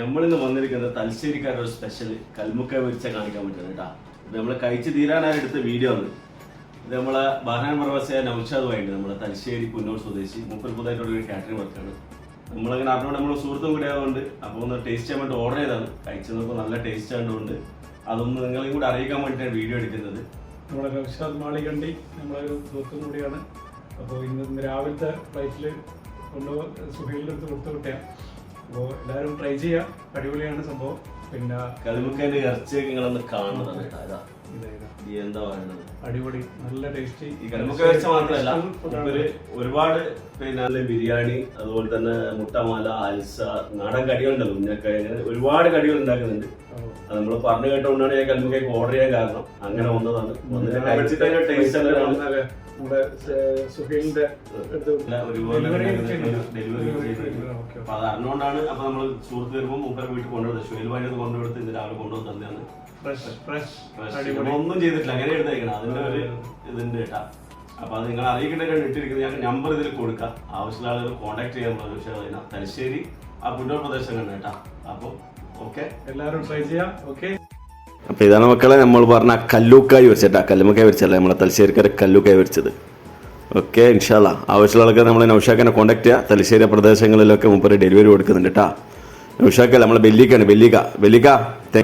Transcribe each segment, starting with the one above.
നമ്മളിന്ന് വന്നിരിക്കുന്നത് തലശ്ശേരിക്കാരുടെ ഒരു സ്പെഷ്യൽ കൽമുക്ക വിരിച്ച കാണിക്കാൻ പറ്റുന്നത് കേട്ടാ. ഇത് നമ്മൾ കഴിച്ച് തീരാനായി എടുത്ത വീഡിയോ ആണ്. ഇത് നമ്മളെ ബഹ്റാൻ പ്രവാസിയായ നൌഷാദുമായിട്ട് നമ്മളെ തലശ്ശേരി പുന്നൂർ സ്വദേശി. മൂപ്പർ പുതുതായിട്ടുള്ള ഒരു കാറ്ററിംഗ് വർക്കാണ് നമ്മളിങ്ങനെ അറിഞ്ഞോണ്ട് നമ്മൾ സുഹൃത്തും കൂടെ ആയതുകൊണ്ട് അപ്പോൾ ഒന്ന് ടേസ്റ്റ് ചെയ്യാൻ വേണ്ടി ഓർഡർ ചെയ്താണ് കഴിച്ചു നോക്കുമ്പോൾ നല്ല ടേസ്റ്റ് ആയതുകൊണ്ട് അതൊന്ന് നിങ്ങളെയും കൂടെ അറിയിക്കാൻ വേണ്ടിയിട്ടാണ് വീഡിയോ എടുക്കുന്നത്. നമ്മുടെ നൌഷാദ് മാളികണ്ടി നമ്മളൊരു സുഹൃത്തും കൂടിയാണ്. അപ്പോൾ ഇന്ന് രാവിലത്തെ ഫ്ലൈറ്റിൽ കൊണ്ട് സുഹൈലിന്റെ അടുത്ത് കൊടുത്തു അപ്പോൾ എല്ലാവരും ട്രൈ ചെയ്യാം. അടിപൊളിയാണ് സംഭവം. പിന്നെ കളിമുക്കേന്റെ ഇറച്ചിയൊക്കെ നിങ്ങളൊന്ന് ഈ എന്താ പറയുന്നത്? അടിപൊളി നല്ല ടേസ്റ്റി. ഈ കളിമുക്ക വെച്ച മാത്രമല്ല ഇവർ ഒരുപാട് പിന്നെ ബിരിയാണി അതുപോലെ തന്നെ മുട്ടമാല അൽസ നാടൻ കടികളുണ്ടല്ലോ ഉന്നക്കായ ഒരുപാട് കടികൾ ഉണ്ടാക്കുന്നുണ്ട്. അത് നമ്മൾ പറഞ്ഞു കേട്ടോണ്ടാണ് ഞാൻ കൽമുക്കയ്ക്ക് ഓർഡർ ചെയ്യാൻ കാരണം. അങ്ങനെ വന്നതാണ്. വന്നിട്ട് ടേസ്റ്റ് എല്ലാം നമ്മുടെ സുഹൈലിന്റെ ഡെലിവറി അപ്പൊ അത് അറിഞ്ഞുകൊണ്ടാണ് അപ്പൊ നമ്മൾ സുഹൃത്ത് വരുമ്പോൾ മൂപ്പരെ വീട്ടിൽ കൊണ്ടുവരുന്നത്. സുഹേൽ വാങ്ങിയത് കൊണ്ടുകൊടുത്ത് ഇന്ന് രാവിലെ കൊണ്ടുവന്ന് തന്നെയാണ്. ഫ്രഷ് ഫ്രഷ് ഒന്നും ചെയ്തിട്ടില്ല. അങ്ങനെ എടുത്തേക്കണം. അതിന്റെ ഒരു ഇതുണ്ട് കേട്ടാ. അപ്പൊ അത് നിങ്ങൾ അറിയിക്കേണ്ട ഇട്ടിരിക്കുന്നത് ഞാൻ നമ്പർ ഇതിൽ കൊടുക്കാം. ആവശ്യമുള്ള ആളുകൾ കോൺടാക്ട് ചെയ്യാൻ പറഞ്ഞു പക്ഷേ അതിനാ തലശ്ശേരി ആ പുന്നൂർ പ്രദേശം കണ്ട കേട്ടാ. അപ്പൊ ഓക്കെ എല്ലാവരും ട്രൈ ചെയ്യാം ഓക്കെ അപ്പൊ ഇതാണ് മക്കളെ നമ്മൾ പറഞ്ഞ കല്ലൂക്കായി വരച്ചിട്ടാ കല്ലുമക്കായി വരച്ചല്ല നമ്മളെ തലശ്ശേരിക്കാരെ കല്ലൂക്കായി വരച്ചത്. ഓക്കെ ഇൻഷാല്ല ആവശ്യമുള്ള ആൾക്കാർ നമ്മളെ നൗഷാക്കിനെ കോൺടാക്ട് ചെയ്യുക തലശ്ശേരി പ്രദേശങ്ങളിലൊക്കെ മുമ്പ് ഡെലിവറി കൊടുക്കുന്നുണ്ട് കേട്ടാ. നൗഷാക്കല്ല നമ്മളെ ബെല്ലിക്കാണ് ബെല്ലിക്ക ബെല്ലിക്ക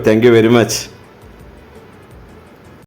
താങ്ക് യു വെരി മച്ച്